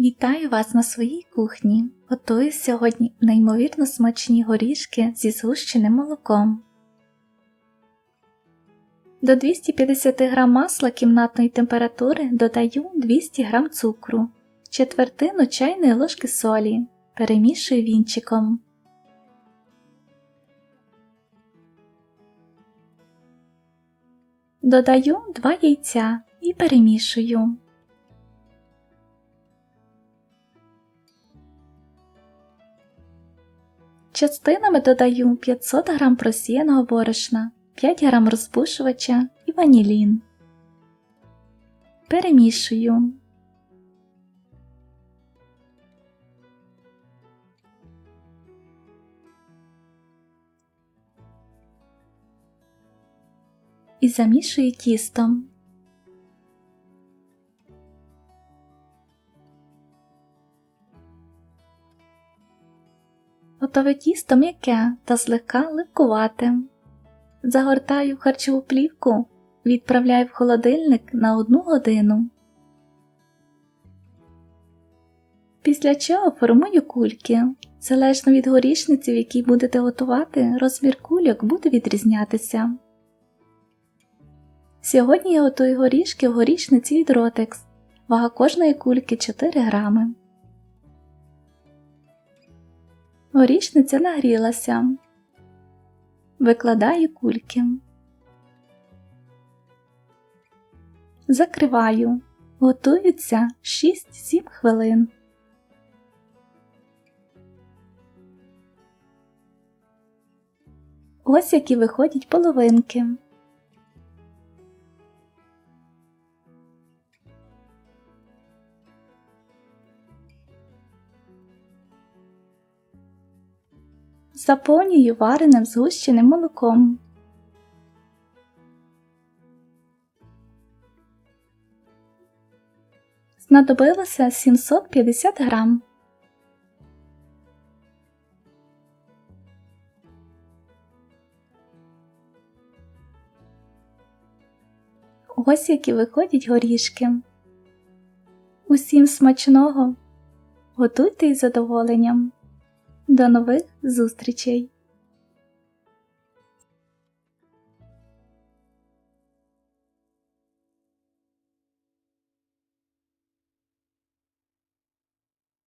Вітаю вас на своїй кухні. Готую сьогодні неймовірно смачні горішки зі згущеним молоком. До 250 г масла кімнатної температури додаю 200 г цукру, четвертину чайної ложки солі. Перемішую вінчиком. Додаю 2 яйця і перемішую. Частинами додаю 500 г просіяного борошна, 5 г розпушувача і ванілін. Перемішую. І замішую тістом. Готове тісто м'яке та злегка липкувате. Загортаю в харчову плівку, відправляю в холодильник на одну годину. Після чого формую кульки. Залежно від горішниці, в якій будете готувати, розмір кульок буде відрізнятися. Сьогодні я готую горішки в горішниці від Rotex. Вага кожної кульки 4 грами. Горішниця нагрілася. Викладаю кульки. Закриваю. Готується 6-7 хвилин. Ось які виходять половинки. Заповнюю вареним згущеним молоком. Знадобилося 750 грам. Ось які виходять горішки. Усім смачного! Готуйте із задоволенням! До нових зустрічей!